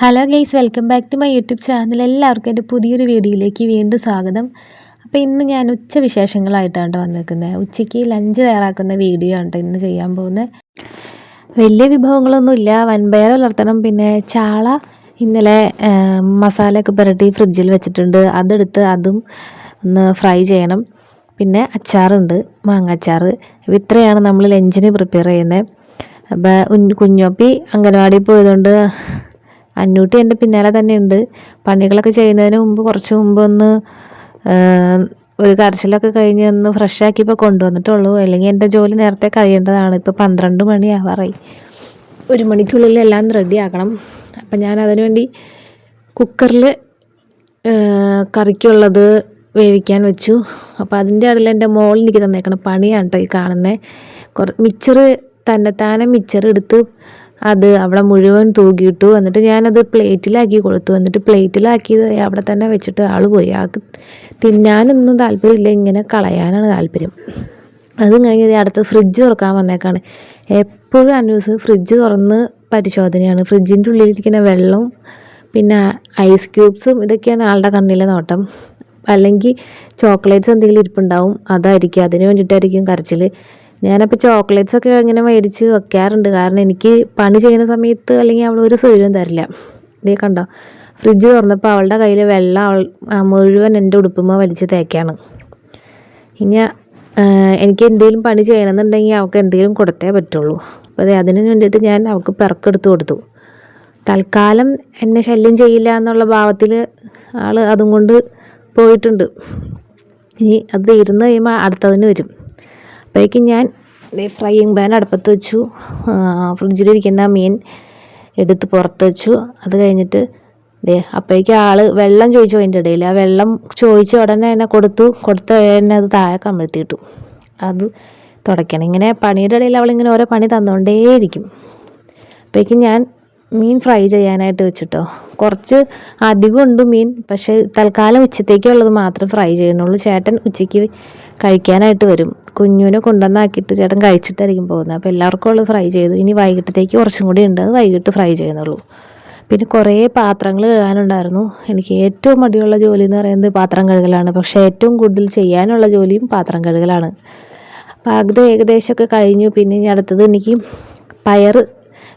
Hello guys welcome back to my YouTube channel എല്ലാവർക്കും എന്റെ പുതിയൊരു വീഡിയോയിലേക്ക് വീണ്ടും സ്വാഗതം. അപ്പോൾ ഇന്ന് ഞാൻ ഉച്ച വിശേഷങ്ങളായിട്ടാണ് വന്നിരിക്കുന്നത്. ഉച്ചയ്ക്ക് ലഞ്ച് തയ്യാറാക്കുന്ന വീഡിയോ ആണ് ഇന്ന് ചെയ്യാൻ പോകുന്നത്. വലിയ വിഭവങ്ങളൊന്നുമില്ല വൻപയർ വളർത്തണം. പിന്നെ ചാള ഇന്നലെ മസാലയൊക്കെ പുരട്ടി ഫ്രിഡ്ജിൽ വെച്ചിട്ടുണ്ട്. അതെടുത്ത് അതും ഒന്ന് ഫ്രൈ ചെയ്യണം. പിന്നെ അച്ചാറുണ്ട് മാങ്ങ അച്ചാർ ഇത്രയാണ് നമ്മൾ ലഞ്ചിന് പ്രിപ്പയർ ചെയ്യുന്നത്. അപ്പോൾ കുഞ്ഞോപ്പി അംഗനവാടിയിൽ പോയതുകൊണ്ട് അന്നൂട്ടി എന്റെ പിന്നാലെ തന്നെ ഉണ്ട് പണികളൊക്കെ ചെയ്യുന്നതിന് മുമ്പ് കുറച്ച് മുമ്പ് ഒന്ന് ഒരു കരച്ചിലൊക്കെ കഴിഞ്ഞ് ഒന്ന് ഫ്രഷ് ആക്കിയപ്പോൾ കൊണ്ടുവന്നിട്ടുള്ളൂ. അല്ലെങ്കിൽ എന്റെ ജോലി നേരത്തെ കഴിയേണ്ടതാണ്. ഇപ്പോൾ പന്ത്രണ്ട് മണി ആവാറായി ഒരു മണിക്കുള്ളിൽ എല്ലാം റെഡി ആക്കണം അപ്പം ഞാൻ അതിനുവേണ്ടി കുക്കറിൽ കറിക്കുള്ളത് വേവിക്കാൻ വെച്ചു. അപ്പോൾ അതിന്റെ ഇടയിൽ എന്റെ മോളിൽ എനിക്ക് തന്നേക്കണം. പണിയാണ് കേട്ടോ ഈ കാണുന്നത്. കുറ മിച്ചറ് തന്നെത്താനെ മിച്ചർ എടുത്ത് അത് അവിടെ മുഴുവൻ തൂക്കിയിട്ടു എന്നിട്ട് ഞാനത് പ്ലേറ്റിലാക്കി കൊടുത്തു. എന്നിട്ട് പ്ലേറ്റിലാക്കിയത് അവിടെ തന്നെ വെച്ചിട്ട് ആൾ പോയി. ആൾക്ക് തിന്നാനൊന്നും താല്പര്യമില്ല. ഇങ്ങനെ കളയാനാണ് താല്പര്യം. അതും കഴിഞ്ഞ് അടുത്ത് ഫ്രിഡ്ജ് തുറക്കാൻ വന്നേക്കാണ്. എപ്പോഴും അന്വേഷിച്ച് ഫ്രിഡ്ജ് തുറന്ന് പരിശോധനയാണ്. ഫ്രിഡ്ജിന്റെ ഉള്ളിലിരിക്കുന്ന വെള്ളം പിന്നെ ഐസ് ക്യൂബ്സും ഇതൊക്കെയാണ് ആളുടെ കണ്ണിലെ നോട്ടം. അല്ലെങ്കിൽ ചോക്ലേറ്റ്സ് എന്തെങ്കിലും ഇരിപ്പുണ്ടാവും. അതായിരിക്കും. അതിന് വേണ്ടിയിട്ടായിരിക്കും കരച്ചിൽ ഞാനപ്പോൾ ചോക്ലേറ്റ്സ് ഒക്കെ ഇങ്ങനെ മേടിച്ച് വെക്കാറുണ്ട്. കാരണം എനിക്ക് പണി ചെയ്യുന്ന സമയത്ത് അല്ലെങ്കിൽ അവൾ ഒരു സൗകര്യം തരില്ല. ഇതേ കണ്ടോ? ഫ്രിഡ്ജ് തുറന്നപ്പോൾ അവളുടെ കയ്യിൽ വെള്ളം അവൾ മുഴുവൻ എന്റെ ഉടുപ്പുമ്പോൾ വലിച്ച് തേക്കാണ്. ഇനി എനിക്ക് എന്തെങ്കിലും പണി ചെയ്യണമെന്നുണ്ടെങ്കിൽ അവൾക്ക് എന്തെങ്കിലും കൊടുത്തേ പറ്റുള്ളൂ. അപ്പോൾ അതെ അതിന് വേണ്ടിയിട്ട് ഞാൻ അവൾക്ക് പിറക്കെടുത്ത് കൊടുത്തു. തൽക്കാലം എന്നെ ശല്യം ചെയ്യില്ല എന്നുള്ള ഭാവത്തിൽ ആൾ അതും കൊണ്ട് പോയിട്ടുണ്ട്. ഇനി അത് ഇരുന്ന് കഴിയുമ്പോൾ അടുത്തതിന് വരും. അപ്പോഴേക്കും ഞാൻ ഫ്രൈയിങ് പാൻ അടുപ്പത്ത് വെച്ചു. ഫ്രിഡ്ജിലിരിക്കുന്ന മീൻ എടുത്ത് പുറത്ത് വെച്ചു. അത് കഴിഞ്ഞിട്ട് ദേ അപ്പോഴേക്കും ആൾ വെള്ളം ചോദിച്ചു അതിന്റെ ഇടയിൽ. ആ വെള്ളം ചോദിച്ച ഉടനെ എന്നെ കൊടുത്തു. കൊടുത്ത തന്നെ അത് താഴെ കമഴ്ത്തിയിട്ടു അത് തുടയ്ക്കണം. ഇങ്ങനെ പണിയുടെ ഇടയിൽ അവളിങ്ങനെ ഓരോ പണി തന്നുകൊണ്ടേയിരിക്കും. അപ്പോഴേക്കും ഞാൻ മീൻ ഫ്രൈ ചെയ്യാനായിട്ട് വെച്ചിട്ടോ. കുറച്ച് അധികം ഉണ്ട് മീൻ പക്ഷേ തൽക്കാലം ഉച്ചത്തേക്കുള്ളത് മാത്രം ഫ്രൈ ചെയ്യുന്നുള്ളൂ. ചേട്ടൻ ഉച്ചയ്ക്ക് കഴിക്കാനായിട്ട് വരും. കുഞ്ഞുവിനെ കൊണ്ടുവന്നാക്കിയിട്ട് ചേട്ടൻ കഴിച്ചിട്ടായിരിക്കും പോകുന്നത്. അപ്പോൾ എല്ലാവർക്കും ഉള്ളത് ഫ്രൈ ചെയ്തു. ഇനി വൈകിട്ടത്തേക്ക് കുറച്ചും കൂടി ഉണ്ട്. അത് വൈകിട്ട് ഫ്രൈ ചെയ്യുന്നുള്ളൂ. പിന്നെ കുറേ പാത്രങ്ങൾ കഴുകാനുണ്ടായിരുന്നു. എനിക്ക് ഏറ്റവും മടിയുള്ള ജോലി എന്ന് പറയുന്നത് പാത്രം കഴുകലാണ്. പക്ഷേ ഏറ്റവും കൂടുതൽ ചെയ്യാനുള്ള ജോലിയും പാത്രം കഴുകലാണ്. പാകത ഏകദേശമൊക്കെ കഴിഞ്ഞു. പിന്നെ ഇനി അടുത്തത് എനിക്ക് പയർ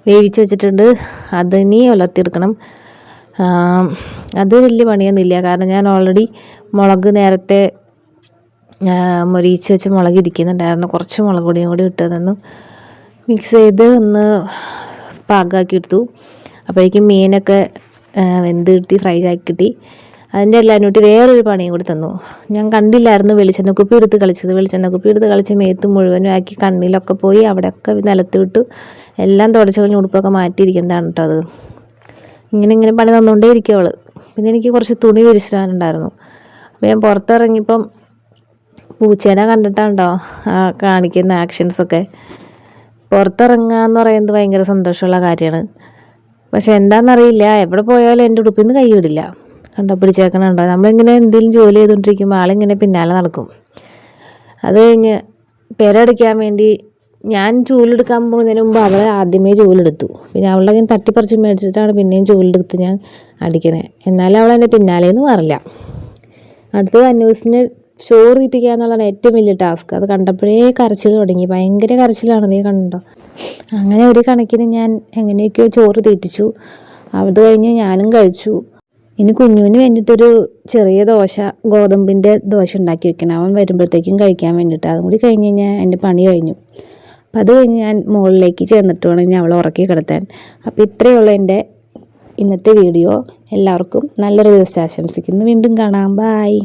വേവിച്ച് വെച്ചിട്ടുണ്ട്. അത് ഇനി ഉലർത്തിയെടുക്കണം അത് വലിയ പണിയൊന്നുമില്ല. കാരണം ഞാൻ ഓൾറെഡി മുളക് നേരത്തെ മൊരിയിച്ച് വെച്ച് മുളക് ഇരിക്കുന്നുണ്ടായിരുന്നു. കുറച്ച് മുളക് പൊടിയും കൂടി ഇട്ട് തന്നു മിക്സ് ചെയ്ത് ഒന്ന് പാകമാക്കി എടുത്തു. അപ്പോഴേക്കും മീനൊക്കെ വെന്ത് കിട്ടി ഫ്രൈ ആക്കി കിട്ടി. അതിന്റെ എല്ലാം കൂട്ടി വേറൊരു പണിയും കൂടി തന്നു. ഞാൻ കണ്ടില്ലായിരുന്നു വെളിച്ചെണ്ണ കുപ്പി എടുത്ത് കളിച്ചത്. വെളിച്ചെണ്ണ കുപ്പി എടുത്ത് കളിച്ച് മേത്ത് മുഴുവനും ആക്കി കണ്ണിലൊക്കെ പോയി അവിടെയൊക്കെ നിലത്ത് വിട്ടു എല്ലാം തുടച്ചു കഴിഞ്ഞ് ഉടുപ്പൊക്കെ മാറ്റിയിരിക്കുന്നതാണ് കേട്ടോ അത്. ഇങ്ങനെ ഇങ്ങനെ പണി തന്നുകൊണ്ടേ ഇരിക്കും പിന്നെ എനിക്ക് കുറച്ച് തുണി വിരിച്ചിടാനുണ്ടായിരുന്നു. അപ്പോൾ ഞാൻ പുറത്തിറങ്ങിയപ്പം പൂച്ചേനെ കണ്ടിട്ടാണ്ടോ ആ കാണിക്കുന്ന ആക്ഷൻസൊക്കെ പുറത്തിറങ്ങുക എന്ന് പറയുന്നത് ഭയങ്കര സന്തോഷമുള്ള കാര്യമാണ്. പക്ഷെ എന്താണെന്നറിയില്ല എവിടെ പോയാലും എന്റെ ഉടുപ്പിൽ നിന്ന് കൈ വിടില്ല. കണ്ടോ പിടിച്ചേക്കണുണ്ടോ? നമ്മളിങ്ങനെ എന്തെങ്കിലും ജോലി ചെയ്തുകൊണ്ടിരിക്കുമ്പോൾ ആളിങ്ങനെ പിന്നാലെ നടക്കും. അത് കഴിഞ്ഞ് പെരടിക്കാൻ വേണ്ടി ഞാൻ ചൂലെടുക്കാൻ പോകുന്നതിന് മുമ്പ് അവളെ ആദ്യമേ ചൂലെടുത്തു പിന്നെ അവളുടെ ഇങ്ങനെ തട്ടിപ്പറിച്ച് മേടിച്ചിട്ടാണ് പിന്നെയും ചൂലെടുത്ത് ഞാൻ അടിക്കണേ. എന്നാലും അവൾ എന്റെ പിന്നാലെയെന്ന് മാറില്ല. അടുത്തത് അന്വേഷിന് ചോറ് തീറ്റിക്കുക എന്നുള്ളതാണ് ഏറ്റവും വലിയ ടാസ്ക്. അത് കണ്ടപ്പോഴേ കരച്ചിൽ തുടങ്ങി. ഭയങ്കര കരച്ചിലാണ്. നീ കണ്ടോ? അങ്ങനെ ഒരു കണക്കിന് ഞാൻ എങ്ങനെയൊക്കെയോ ചോറ് തീറ്റിച്ചു. അത് കഴിഞ്ഞ് ഞാനും കഴിച്ചു. ഇനി കുഞ്ഞുവിന് വേണ്ടിയിട്ടൊരു ചെറിയ ദോശ ഗോതമ്പിന്റെ ദോശ ഉണ്ടാക്കി വെക്കണം. അവൻ വരുമ്പോഴത്തേക്കും കഴിക്കാൻ വേണ്ടിയിട്ട്. അതും കൂടി കഴിഞ്ഞ് കഴിഞ്ഞാൽ എന്റെ പണി കഴിഞ്ഞു. അപ്പം അത് കഴിഞ്ഞ് ഞാൻ മുകളിലേക്ക് ചേർന്നിട്ട് വേണം ഞാൻ അവളെ ഉറക്കി കിടത്താൻ. അപ്പോൾ ഇത്രയുള്ള എന്റെ ഇന്നത്തെ വീഡിയോ. എല്ലാവർക്കും നല്ലൊരു ദിവസം ആശംസിക്കുന്നു. വീണ്ടും കാണാം. ബായ്